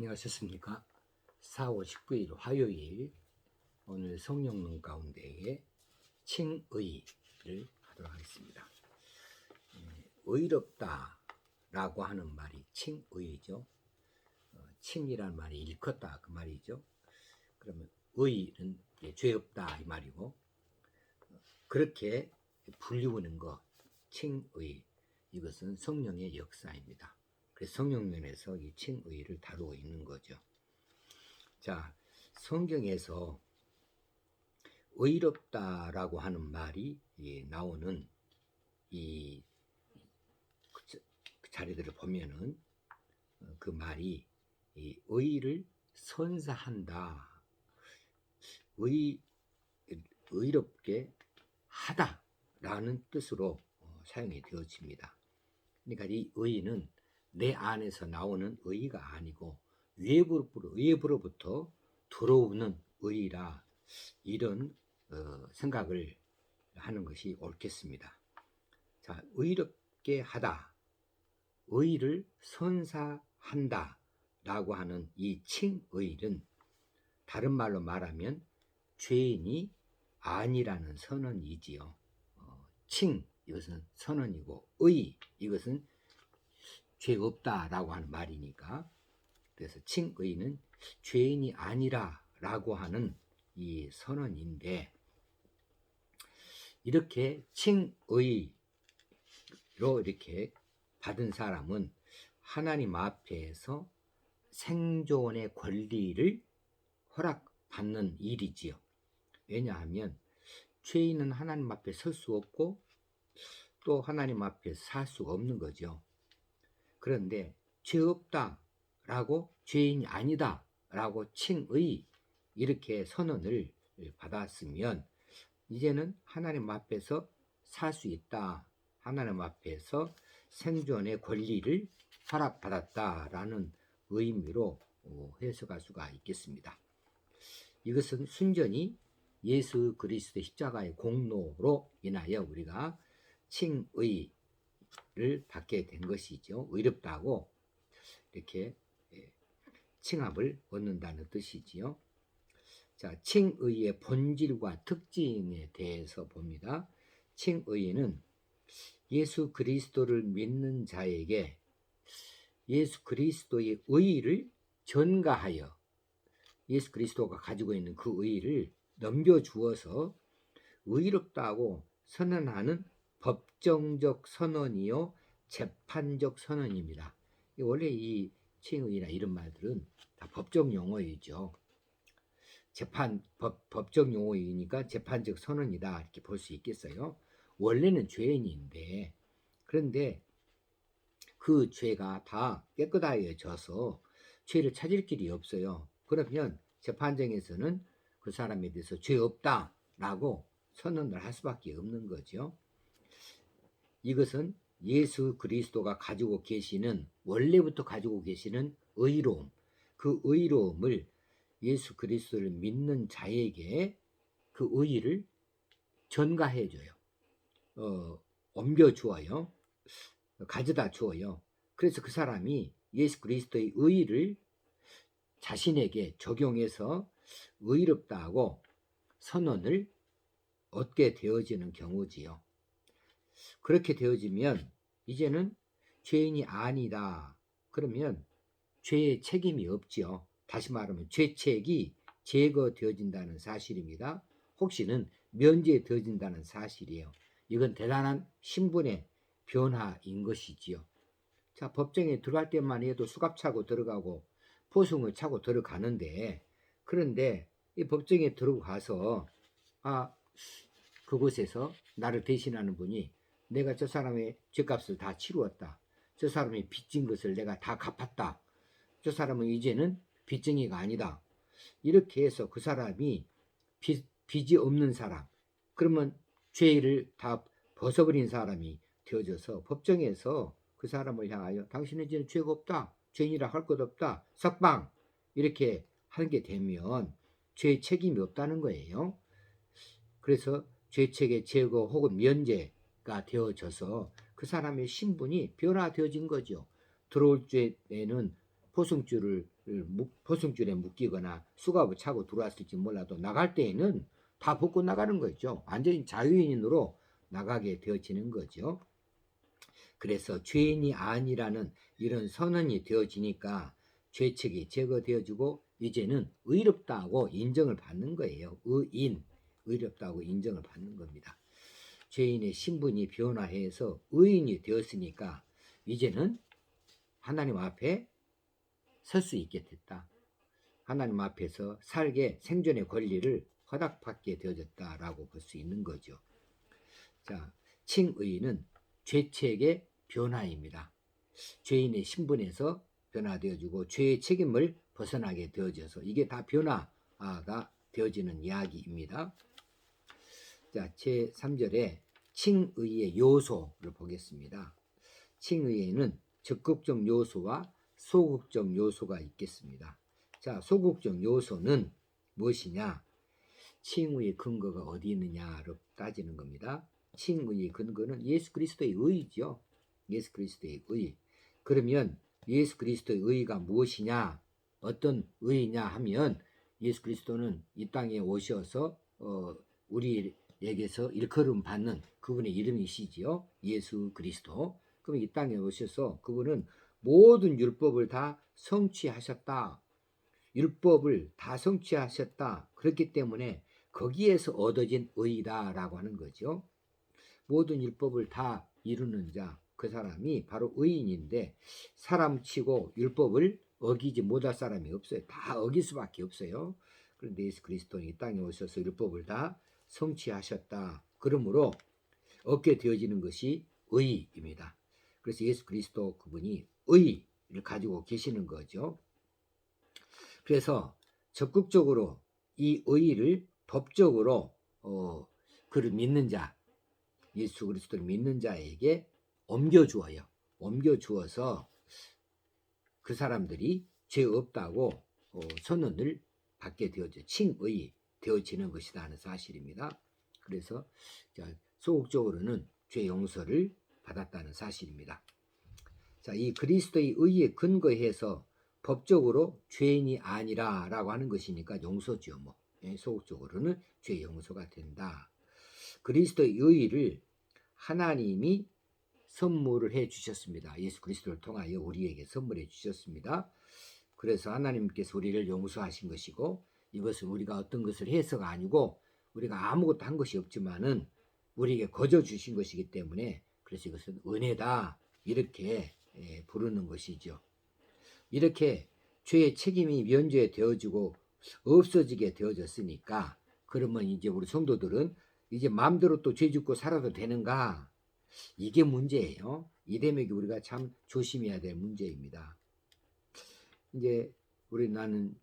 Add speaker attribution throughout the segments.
Speaker 1: 안녕하셨습니까? 4월 19일 화요일 오늘 성령론 가운데에 칭의를 하도록 하겠습니다. 음, 의롭다라고 하는 말이 칭의죠. 어, 칭이란 말이 일컫다 그 말이죠. 그러면 의는 죄 없다 이 말이고 어, 그렇게 불리우는 것 칭의 이것은 성령의 역사입니다. 그래서 성령면에서 이 칭의를 다루고 있는 거죠. 자, 성경에서 의롭다라고 하는 말이 이 나오는 이그 자- 그 자리들을 보면은 어, 그 말이 이 의를 선사한다. 의 의롭게 하다라는 뜻으로 어, 사용이 되어집니다. 그러니까 이 의는 내 안에서 나오는 의가 아니고 외부로, 외부로 부터 들어오는 의라 이런 어, 생각을 하는 것이 옳겠습니다. 자, 의롭게 하다, 의를 선사한다 라고 하는 이 칭의는 다른 말로 말하면 죄인이 아니라는 선언이지요. 어, 칭 이것은 선언이고 의 이것은 죄 없다라고 하는 말이니까 그래서 칭의는 죄인이 아니라라고 하는 이 선언인데 이렇게 칭의로 이렇게 받은 사람은 하나님 앞에서 생존의 권리를 허락받는 일이지요. 왜냐하면 죄인은 하나님 앞에 설 수 없고 또 하나님 앞에 살 수가 없는 거죠. 그런데 죄 없다라고 죄인이 아니다라고 칭의 이렇게 선언을 받았으면 이제는 하나님 앞에서 살 수 있다. 하나님 앞에서 생존의 권리를 허락받았다라는 의미로 어, 해석할 수가 있겠습니다. 이것은 순전히 예수 그리스도의 십자가의 공로로 인하여 우리가 칭의 를 받게 된 것이죠. 의롭다고 이렇게 예, 칭함을 얻는다는 뜻이지요. 자, 칭의의 본질과 특징에 대해서 봅니다. 칭의는 예수 그리스도를 믿는 자에게 예수 그리스도의 의를 전가하여 예수 그리스도가 가지고 있는 그 의를 넘겨주어서 의롭다고 선언하는 법정적 선언이요 재판적 선언입니다. 원래 이 칭의나 이런 말들은 다 법적 용어이죠. 재판 법, 법적 용어이니까 재판적 선언이다 이렇게 볼 수 있겠어요. 원래는 죄인인데 그런데 그 죄가 다 깨끗하여져서 죄를 찾을 길이 없어요. 그러면 재판정에서는 그 사람에 대해서 죄 없다라고 선언을 할 수밖에 없는 거죠. 이것은 예수 그리스도가 가지고 계시는 원래부터 가지고 계시는 의로움, 그 의로움을 예수 그리스도를 믿는 자에게 그 의를 전가해 줘요. 어, 옮겨 주어요. 가져다 주어요. 그래서 그 사람이 예수 그리스도의 의를 자신에게 적용해서 의롭다고 선언을 얻게 되어지는 경우지요. 그렇게 되어지면 이제는 죄인이 아니다. 그러면 죄의 책임이 없지요. 다시 말하면 죄책이 제거되어진다는 사실입니다. 혹시는 면제되어진다는 사실이에요. 이건 대단한 신분의 변화인 것이지요. 자, 법정에 들어갈 때만 해도 수갑 차고 들어가고 포승을 차고 들어가는데 그런데 이 법정에 들어가서 아 그곳에서 나를 대신하는 분이 내가 저 사람의 죄값을 다 치루었다. 저 사람이 빚진 것을 내가 다 갚았다. 저 사람은 이제는 빚쟁이가 아니다. 이렇게 해서 그 사람이 빚, 빚이 없는 사람, 그러면 죄를 다 벗어버린 사람이 되어져서 법정에서 그 사람을 향하여 당신은 이제는 죄가 없다. 죄인이라 할 것 없다. 석방. 이렇게 하는 게 되면 죄 책임이 없다는 거예요. 그래서 죄책의 제거 혹은 면제 가 되어져서 그 사람의 신분이 변화되어진 거죠. 들어올 죄에는 포승줄을 묶- 포승줄에 묶이거나 수갑을 차고 들어왔을지 몰라도 나갈 때에는 다 벗고 나가는 거죠. 완전히 자유인으로 나가게 되어지는 거죠. 그래서 죄인이 아니라는 이런 선언이 되어지니까 죄책이 제거되어지고 이제는 의롭다고 인정을 받는 거예요. 의인, 의롭다고 인정을 받는 겁니다. 죄인의 신분이 변화해서 의인이 되었으니까 이제는 하나님 앞에 설 수 있게 됐다. 하나님 앞에서 살게 생존의 권리를 허락받게 되어졌다라고 볼 수 있는 거죠. 자, 칭의는 죄책의 변화입니다. 죄인의 신분에서 변화되어지고 죄의 책임을 벗어나게 되어져서 이게 다 변화가 되어지는 이야기입니다. 자, 제 3절에 칭의의 요소를 보겠습니다. 칭의에는 적극적 요소와 소극적 요소가 있겠습니다. 자, 소극적 요소는 무엇이냐? 칭의의 근거가 어디 있느냐로 따지는 겁니다. 칭의의 근거는 예수 그리스도의 의죠. 예수 그리스도의 의. 그러면 예수 그리스도의 의가 무엇이냐? 어떤 의냐 하면 예수 그리스도는 이 땅에 오셔서 어, 우리 에게서 일컬음 받는 그분의 이름이시지요. 예수 그리스도. 그럼 이 땅에 오셔서 그분은 모든 율법을 다 성취하셨다. 율법을 다 성취하셨다. 그렇기 때문에 거기에서 얻어진 의다라고 하는 거죠. 모든 율법을 다 이루는 자, 그 사람이 바로 의인인데 사람 치고 율법을 어기지 못할 사람이 없어요. 다 어길 수밖에 없어요. 그런데 예수 그리스도는 이 땅에 오셔서 율법을 다 성취하셨다. 그러므로 얻게 되어지는 것이 의입니다. 그래서 예수 그리스도 그분이 의를 가지고 계시는 거죠. 그래서 적극적으로 이 의를 법적으로 어, 그를 믿는 자, 예수 그리스도를 믿는 자에게 옮겨 주어요. 옮겨 주어서 그 사람들이 죄 없다고 어, 선언을 받게 되어져 칭의 되어지는 것이다 하는 사실입니다. 그래서 자, 소극적으로는 죄 용서를 받았다는 사실입니다. 자, 이 그리스도의 의에 근거해서 법적으로 죄인이 아니라라고 하는 것이니까 용서죠. 뭐 예, 소극적으로는 죄 용서가 된다. 그리스도의 의를 하나님이 선물을 해 주셨습니다. 예수 그리스도를 통하여 우리에게 선물해 주셨습니다. 그래서 하나님께서 우리를 용서하신 것이고 이것은 우리가 어떤 것을 해서가 아니고 우리가 아무것도 한 것이 없지만은 우리에게 거저 주신 것이기 때문에 그래서 이것은 은혜다 이렇게 예, 부르는 것이죠. 이렇게 죄의 책임이 면제되어지고 없어지게 되어졌으니까 그러면 이제 우리 성도들은 이제 마음대로 또 죄 짓고 살아도 되는가? 이게 문제예요. 이 대목이 우리가 참 조심해야 될 문제입니다. 이제 우리 나는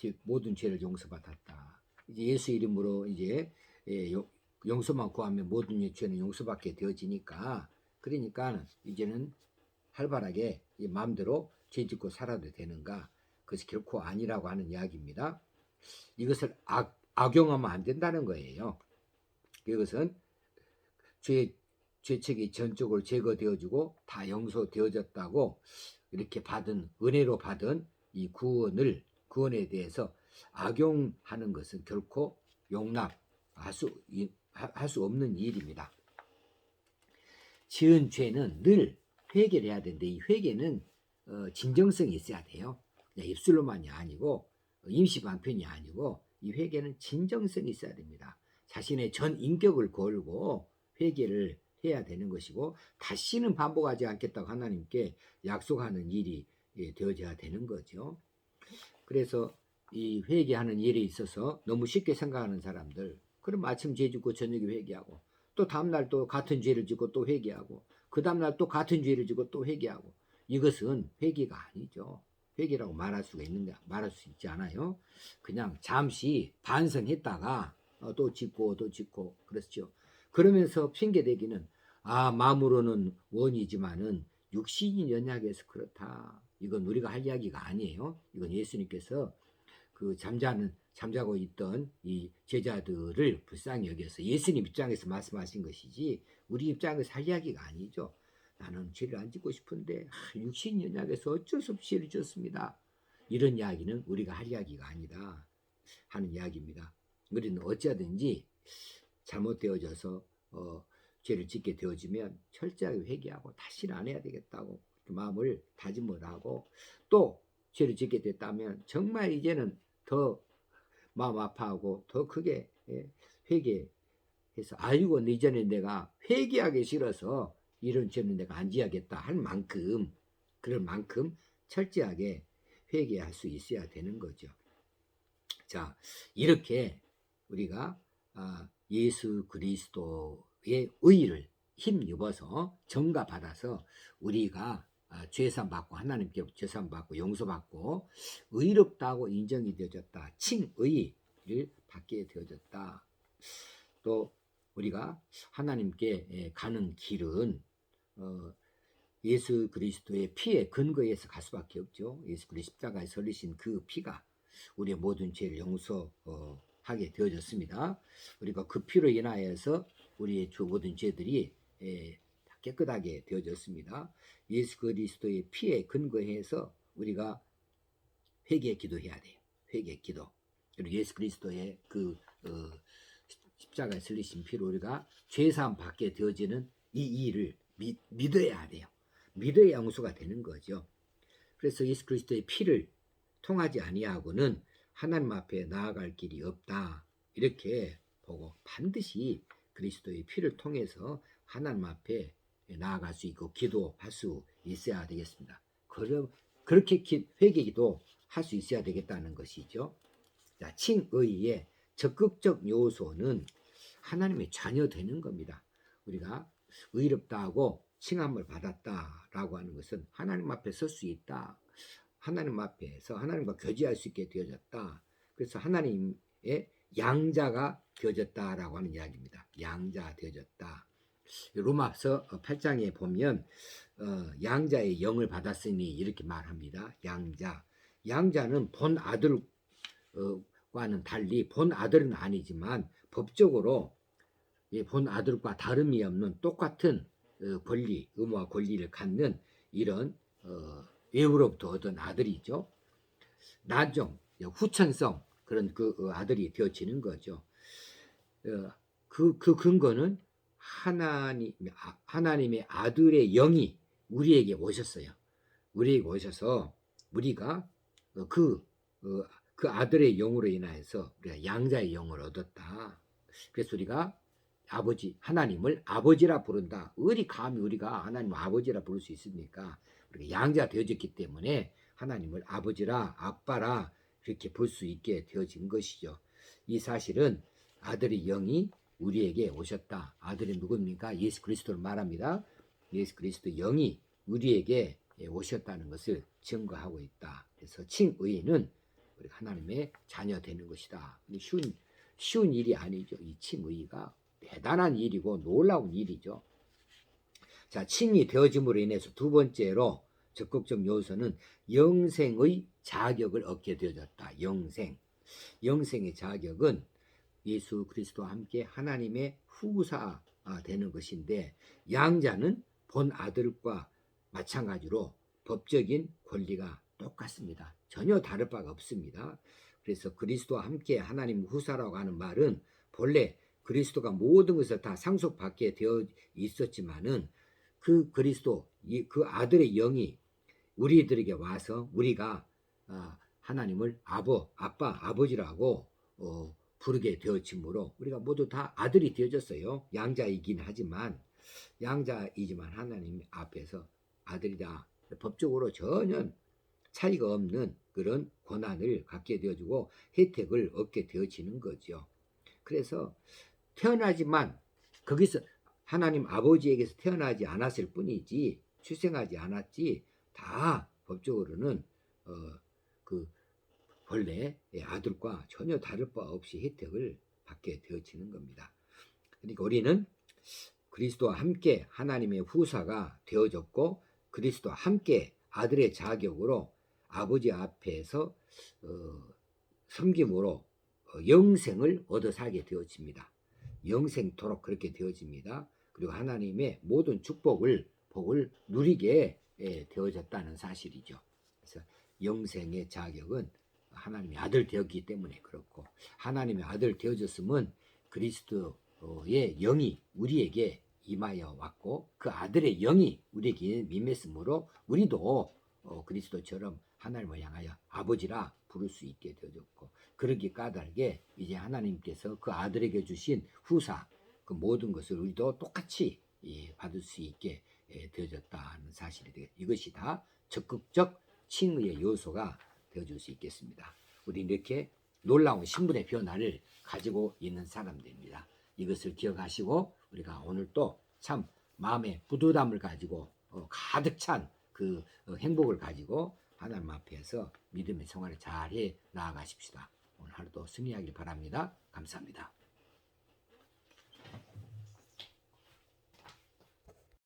Speaker 1: 이제 모든 죄를 용서받았다. 이제 예수 이름으로 이제 예, 용- 용서만 구하면 모든 죄는 용서받게 되어지니까 그러니까 이제는 활발하게 이 마음대로 죄 짓고 살아도 되는가? 그것이 결코 아니라고 하는 이야기입니다. 이것을 악, 악용하면 안 된다는 거예요. 이것은 죄, 죄책이 전적으로 제거되어지고 다 용서되어졌다고 이렇게 받은 은혜로 받은 이 구원을 구원에 대해서 악용하는 것은 결코 용납할 수, 할 수 없는 일입니다. 지은 죄는 늘 회개를 해야 되는데 이 회개는 어, 진정성이 있어야 돼요. 입술로만이 아니고 임시 방편이 아니고 이 회개는 진정성이 있어야 됩니다. 자신의 전 인격을 걸고 회개를 해야 되는 것이고 다시는 반복하지 않겠다고 하나님께 약속하는 일이 예, 되어져야 되는 거죠. 그래서 이 회개하는 일에 있어서 너무 쉽게 생각하는 사람들 그럼 아침 죄 짓고 저녁에 회개하고 또 다음날 또 같은 죄를 짓고 또 회개하고 그 다음날 또 같은 죄를 짓고 또 회개하고 이것은 회개가 아니죠. 회개라고 말할 수가 있는가 말할 수 있지 않아요. 그냥 잠시 반성했다가 어, 또 짓고 또 짓고 그렇죠. 그러면서 핑계 대기는 아 마음으로는 원이지만은 육신이 연약해서 그렇다. 이건 우리가 할 이야기가 아니에요. 이건 예수님께서 그 잠자는 잠자고 있던 이 제자들을 불쌍히 여겨서 예수님 입장에서 말씀하신 것이지 우리 입장에서 할 이야기가 아니죠. 나는 죄를 안 짓고 싶은데 아, 육신 연약해서 어쩔 수 없이 죄를 짓습니다. 이런 이야기는 우리가 할 이야기가 아니다 하는 이야기입니다. 우리는 어찌하든지 잘못되어져서 어, 죄를 짓게 되어지면 철저하게 회개하고 다시는 안 해야 되겠다고 마음을 다짐을 하고 또 죄를 짓게 됐다면 정말 이제는 더 마음 아파하고 더 크게 예, 회개해서 아이고 이전에 내가 회개하기 싫어서 이런 죄는 내가 안 지어야겠다 할 만큼 그럴 만큼 철저하게 회개할 수 있어야 되는 거죠. 자 이렇게 우리가 아, 예수 그리스도의 의를 힘입어서 정가받아서 우리가 아, 죄산 받고 하나님께 죄산 받고 용서받고 의롭다고 인정이 되어졌다. 칭의를 받게 되어졌다. 또 우리가 하나님께 예, 가는 길은 어, 예수 그리스도의 피에 근거해서 갈 수밖에 없죠. 예수 그리스도 십자가에 설리신 그 피가 우리의 모든 죄를 용서하게 되어졌습니다. 우리가 그 피로 인하여서 우리의 주 모든 죄들이 예, 다 깨끗하게 되어졌습니다. 예수 그리스도의 피에 근거해서 우리가 회개 기도해야 돼요. 회개 기도. 그리고 예수 그리스도의 그 어, 십자가에 설리신 피로 우리가 죄사함 받게 되어지는 이 일을 믿, 믿어야 돼요. 믿어야 용서가 되는 거죠. 그래서 예수 그리스도의 피를 통하지 아니하고는 하나님 앞에 나아갈 길이 없다. 이렇게 보고 반드시 그리스도의 피를 통해서 하나님 앞에 나아갈 수 있고 기도할 수 있어야 되겠습니다. 그럼 그렇게 기, 회개기도 할 수 있어야 되겠다는 것이죠. 자, 칭의의 적극적 요소는 하나님의 자녀 되는 겁니다. 우리가 의롭다고 칭함을 받았다라고 하는 것은 하나님 앞에 설 수 있다. 하나님 앞에서 하나님과 교제할 수 있게 되어졌다. 그래서 하나님의 양자가 되어졌다라고 하는 이야기입니다. 양자 되어졌다. 로마서 8장에 보면 어, 양자의 영을 받았으니 이렇게 말합니다. 양자. 양자는 본 아들과는 달리 본 아들은 아니지만 법적으로 본 아들과 다름이 없는 똑같은 어, 권리, 의무와 권리를 갖는 이런 어, 외부로부터 얻은 아들이죠. 나중 후천성 그런 그 아들이 되어지는 거죠. 그, 그 근거는 하나님, 아, 하나님의 아들의 영이 우리에게 오셨어요. 우리에게 오셔서 우리가 그, 그 아들의 영으로 인하여서 우리가 양자의 영을 얻었다. 그래서 우리가 아버지, 하나님을 아버지라 부른다. 어리 감히 우리가 하나님 아버지라 부를 수 있습니까? 우리가 양자 되어졌기 때문에 하나님을 아버지라, 아빠라 이렇게 볼 수 있게 되어진 것이죠. 이 사실은 아들의 영이 우리에게 오셨다. 아들이 누굽니까? 예수 그리스도를 말합니다. 예수 그리스도 영이 우리에게 오셨다는 것을 증거하고 있다. 그래서 칭의는 우리 하나님의 자녀 되는 것이다. 쉬운 쉬운 일이 아니죠. 이 칭의가 대단한 일이고 놀라운 일이죠. 자, 칭이 되어짐으로 인해서 두 번째로 적극적 요소는 영생의 자격을 얻게 되어졌다. 영생. 영생의 자격은 예수 그리스도와 함께 하나님의 후사가 되는 것인데 양자는 본 아들과 마찬가지로 법적인 권리가 똑같습니다. 전혀 다를 바가 없습니다. 그래서 그리스도와 함께 하나님 후사라고 하는 말은 본래 그리스도가 모든 것을 다 상속받게 되어 있었지만은 그 그리스도 그 아들의 영이 우리들에게 와서 우리가 아, 하나님을 아버 아빠 아버지라고 어, 부르게 되어지므로 우리가 모두 다 아들이 되어졌어요. 양자이긴 하지만 양자이지만 하나님 앞에서 아들이다. 법적으로 전혀 차이가 없는 그런 권한을 갖게 되어지고 혜택을 얻게 되어지는 거죠. 그래서 태어나지만 거기서 하나님 아버지에게서 태어나지 않았을 뿐이지 출생하지 않았지 다 법적으로는 어, 그 본래 아들과 전혀 다를 바 없이 혜택을 받게 되어지는 겁니다. 그러니까 우리는 그리스도와 함께 하나님의 후사가 되어졌고 그리스도와 함께 아들의 자격으로 아버지 앞에서 어, 섬김으로 어, 영생을 얻어 살게 되어집니다. 영생토록 그렇게 되어집니다. 그리고 하나님의 모든 축복을 복을 누리게 예, 되어졌다는 사실이죠. 그래서 영생의 자격은 하나님의 아들 되었기 때문에 그렇고 하나님의 아들 되어졌으면 그리스도의 영이 우리에게 임하여 왔고 그 아들의 영이 우리에게 임했으므로 우리도 어, 그리스도처럼 하나님을 향하여 아버지라 부를 수 있게 되어졌고 그러기 까닭에 이제 하나님께서 그 아들에게 주신 후사 그 모든 것을 우리도 똑같이 예, 받을 수 있게 예, 되어졌다는 사실이 되겠 이것이 다 적극적 칭의의 요소가 되어줄 수 있겠습니다. 우리 이렇게 놀라운 신분의 변화를 가지고 있는 사람들입니다. 이것을 기억하시고 우리가 오늘 또 참 마음의 부도담을 가지고 어, 가득 찬 그 행복을 가지고 하나님 앞에서 믿음의 생활을 잘해 나아가십시다. 오늘 하루도 승리하길 바랍니다. 감사합니다.